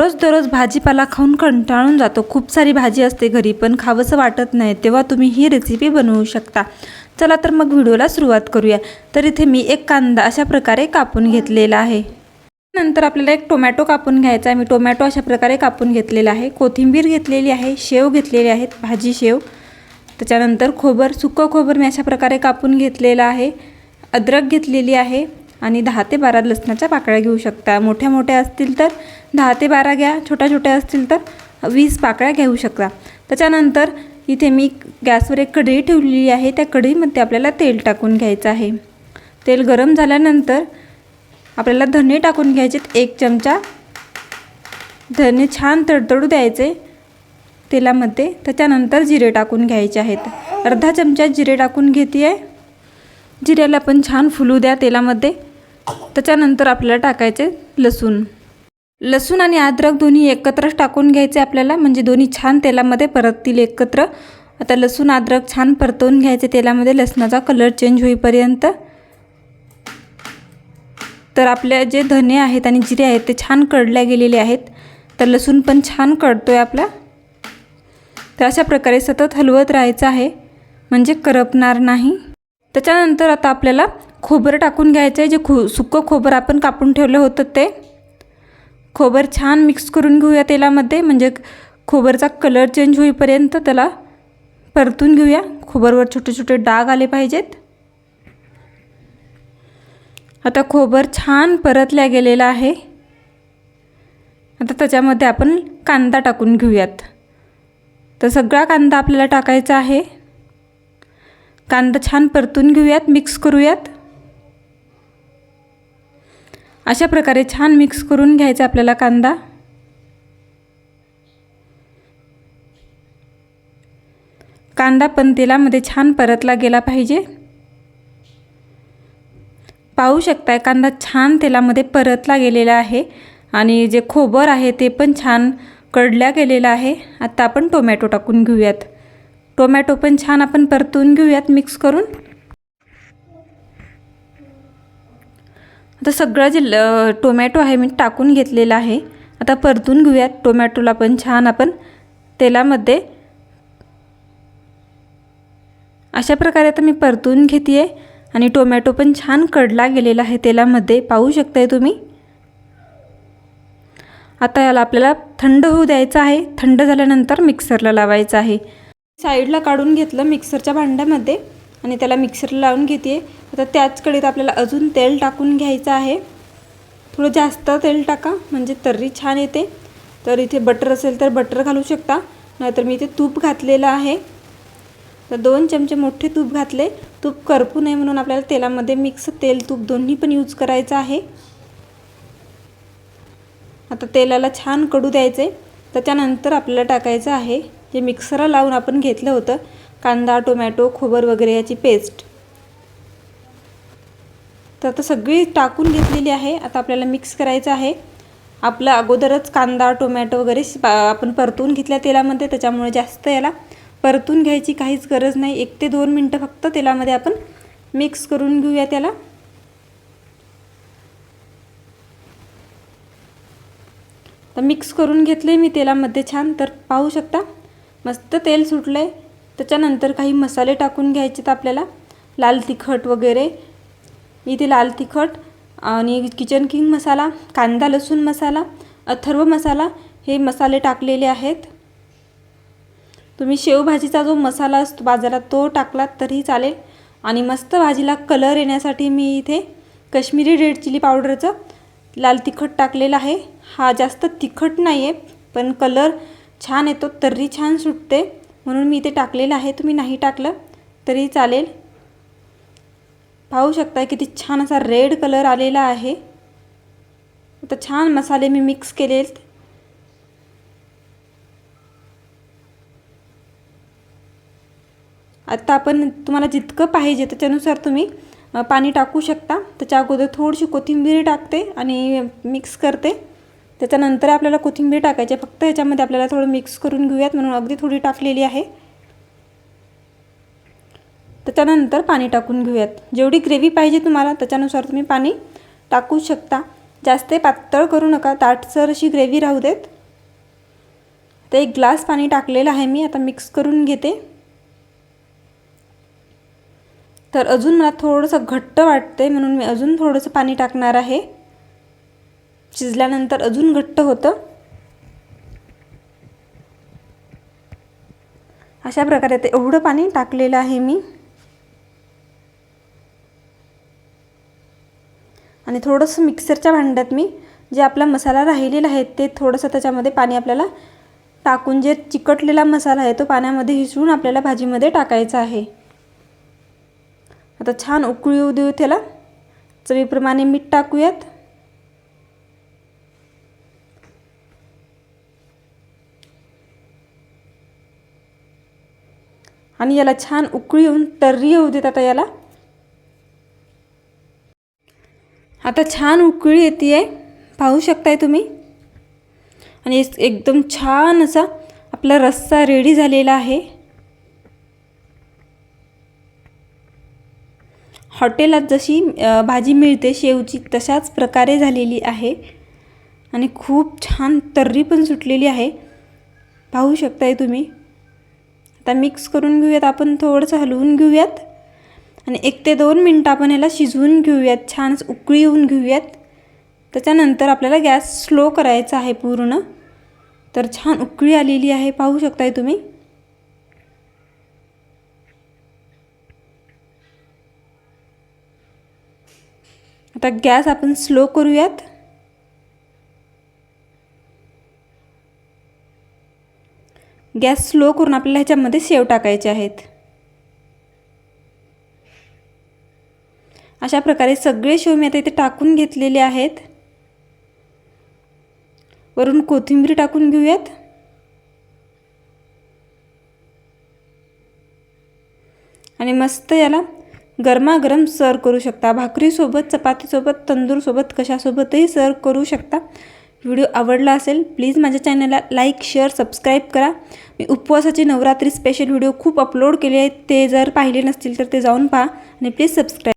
रोज दररोज भाजीपाला खाऊन कंटाळून जातो. खूप सारी भाजी असते घरी पण खावंसं वाटत नाही. तेव्हा तुम्ही ही रेसिपी बनवू शकता. चला तर मग व्हिडिओला सुरुवात करूया. तर इथे मी एक कांदा अशा प्रकारे कापून घेतलेला आहे. नंतर आपल्याला एक टोमॅटो कापून घ्यायचा आहे. मी टोमॅटो अशा प्रकारे कापून घेतलेला आहे. कोथिंबीर घेतलेली आहे शेव घेतलेली आहेत भाजी शेव. त्याच्यानंतर खोबर सुकं खोबर मी अशा प्रकारे कापून घेतलेलं आहे. अद्रक घेतलेली आहे. आणि दहा ते बारा लसणाच्या पाकळ्या घेऊ शकता. मोठ्या मोठ्या असतील तर दहा ते बारा घ्या छोट्या छोट्या असतील तर वीस पाकळ्या घेऊ शकता. त्याच्यानंतर इथे मी गॅसवर एक कढई ठेवलेली आहे. त्या कढईमध्ये आपल्याला तेल टाकून घ्यायचं आहे. तेल गरम झाल्यानंतर आपल्याला धने टाकून घ्यायचेत. एक चमचा. धने छान तडतडू द्यायचे तेलामध्ये. त्याच्यानंतर जिरे टाकून घ्यायचे आहेत. अर्धा चमचा जिरे टाकून घेते आहे जिऱ्याला पण छान फुलू द्या तेलामध्ये. त्याच्यानंतर आपल्याला टाकायचे लसूण. लसूण आणि अद्रक दोन्ही एकत्रच टाकून घ्यायचे आपल्याला म्हणजे दोन्ही छान तेलामध्ये परततील एकत्र. आता लसूण अद्रक छान परतवून घ्यायचे तेलामध्ये लसणाचा कलर चेंज होईपर्यंत. तर आपल्या जे धने आहेत आणि जिरे आहेत ते छान कडल्या गेलेले आहेत. तर लसूण पण छान कळतो आहे आपला. तर अशा प्रकारे सतत हलवत राहायचं आहे म्हणजे करपणार नाही. त्याच्यानंतर आता आपल्याला खोबरं टाकून घ्यायचं आहे जे खो सुकं खोबरं आपण कापून ठेवलं होतं ते. खोबर छान मिक्स करून घेऊया तेलामध्ये म्हणजे खोबरचा कलर चेंज होईपर्यंत त्याला परतून घेऊया. खोबरवर छोटे छोटे डाग आले पाहिजेत. आता खोबर छान परतल्या गेलेला आहे. आता त्याच्यामध्ये आपण कांदा टाकून घेऊयात. तर सगळा कांदा आपल्याला टाकायचा आहे. कांदा छान परतून घेऊयात मिक्स करूयात. अशा प्रकारे छान मिक्स करून घ्यायचा आपल्याला कांदा. कांदा पण तेलामध्ये छान परतला गेला पाहिजे. पाहू शकताय कांदा छान तेलामध्ये परतला गेलेला आहे आणि जे खोबर आहे ते पण छान कडल्या गेलेलं आहे. आता आपण टोमॅटो टाकून घेऊयात. टोमॅटो पण छान आपण परतून घेऊयात मिक्स करून. आता सगळं जे टोमॅटो आहे मी टाकून घेतलेलं आहे. आता परतून घेऊयात. टोमॅटोला पण छान आपण तेलामध्ये. अशा प्रकारे आता मी परतून घेते आहे आणि टोमॅटो पण छान कडला गेलेला आहे तेलामध्ये. पाहू शकताय तुम्ही? आता याला आपल्याला थंड होऊ द्यायचं आहे. थंड झाल्यानंतर मिक्सरला लावायचं आहे. साईडला काढून घेतलं मिक्सरच्या भांड्यामध्ये. आणि त्याला मिक्सरला लावून घेते. आता त्याच कढईत आपल्याला अजून तेल टाकून घ्यायचं आहे. थोडं जास्त तेल टाका म्हणजे तर्री छान येते. तर इथे बटर असेल तर बटर घालू शकता नाहीतर मी इथे तूप घातलेलं आहे. तर दोन चमचे मोठे तूप घातले. तूप करपू नये म्हणून आपल्याला तेलामध्ये मिक्स तेल तूप दोन्ही पण यूज करायचं आहे. आता तेलाला छान कडू द्यायचे. त्याच्यानंतर आपल्याला टाकायचं आहे जे मिक्सरला लावून आपण घेतलं होतं कांदा टोमॅटो खोबर वगैरे याची पेस्ट तर आता सगळी टाकून घेतलेली आहे. आता आपल्याला मिक्स करायचं आहे. आपलं अगोदरच कांदा टोमॅटो वगैरे आपण परतून घेतल्या तेलामध्ये त्याच्यामुळे जास्त याला परतून घ्यायची काहीच गरज नाही. एक ते दोन मिनटं फक्त तेलामध्ये आपण मिक्स करून घेऊया त्याला. तर मिक्स करून घेतले मी तेलामध्ये छान. तर पाहू शकता मस्त तेल सुटलं आहे त्याच्यानंतर काही मसाले टाकून घ्यायचे आपल्याला. लाल तिखट वगैरे. इथे लाल तिखट आणि किचन किंग मसाला कांदा लसूण मसाला अथर्व मसाला हे मसाले टाकलेले आहेत. तुम्ही शेवभाजीचा जो मसाला असतो बाजारात तो टाकलात तरीही चालेल. आणि मस्त भाजीला कलर येण्यासाठी मी इथे कश्मीरी रेड चिली पावडरचं लाल तिखट टाकलेलं आहे. हा जास्त तिखट नाही आहे पण कलर छान येतो तर्री छान सुटते. म्हणून मी इथे टाकलेलं आहे. तुम्ही नाही टाकलं तरी चालेल. पाहू शकता किती छान असा रेड कलर आलेला आहे. आता छान मसाले मी मिक्स केले आता आपण तुम्हाला जितकं पाहिजे त्याच्यानुसार तुम्ही पाणी टाकू शकता. त्याच्या अगोदर थोडीशी कोथिंबीर टाकते आणि मिक्स करते. त्याच्यानंतर आपल्याला कोथिंबीर टाकायची फक्त ह्याच्यामध्ये आपल्याला थोडं मिक्स करून घेऊयात. म्हणून अगदी थोडी टाकलेली आहे. त्याच्यानंतर पाणी टाकून घेऊयात. जेवढी ग्रेव्ही पाहिजे तुम्हाला त्याच्यानुसार तुम्ही पाणी टाकू शकता. जास्त पातळ करू नका. ताटसर अशी ग्रेव्ही राहू देत. तर एक ग्लास पाणी टाकलेलं आहे मी. आता मिक्स करून घेते. तर अजून मला थोडंसं घट्ट वाटते म्हणून मी अजून थोडंसं पाणी टाकणार आहे. शिजल्यानंतर अजून घट्ट होतं. अशा प्रकारे ते एवढं पाणी टाकलेलं आहे मी. आणि थोडंसं मिक्सरच्या भांड्यात मी जे आपला मसाला राहिलेला आहे ते थोडंसं त्याच्यामध्ये पाणी आपल्याला टाकून जे चिकटलेला मसाला आहे तो पाण्यामध्ये हिसळून आपल्याला भाजीमध्ये टाकायचा आहे. आता छान उकळी येऊ देऊ त्याला. चवीप्रमाणे मीठ टाकूयात. आणि याला छान उकळी येऊन तर्री येऊ देत आता याला. आता छान उकळी येते आहे पाहू शकताय तुम्ही? आणि एकदम छान असा आपला रस्सा रेडी झालेला आहे. हॉटेलात जशी भाजी मिळते शेवची तशाच प्रकारे झालेली आहे. आणि खूप छान तर्री पण सुटलेली आहे. पाहू शकताय तुम्ही? आता मिक्स करून घेऊयात आपण थोडंसं हलवून घेऊयात. आणि एक ते दोन मिनटं आपण याला शिजवून घेऊयात छान उकळी येऊन घेऊयात. त्याच्यानंतर आपल्याला गॅस स्लो करायचा आहे पूर्ण. तर छान उकळी आलेली आहे पाहू शकताय तुम्ही. आता गॅस आपण स्लो करूयात. गॅस स्लो करून आपल्याला ह्याच्यामध्ये शेव टाकायचे आहेत. अशा प्रकारे सगळे शेव मी आता इथे टाकून घेतलेले आहेत. वरून कोथिंबीर टाकून घेऊयात. आणि मस्त याला गरमागरम सर्व करू शकता. भाकरीसोबत चपातीसोबत तंदूरसोबत कशासोबतही सर्व करू शकता. व्हिडिओ आवडला असेल प्लीज माझ्या चॅनलला लाईक शेअर सबस्क्राईब करा. मी उपवासाचे नवरात्री स्पेशल व्हिडिओ खूप अपलोड केले आहेत ते जर पाहिले नसतील तर ते जाऊन पहा आणि प्लीज सबस्क्राईब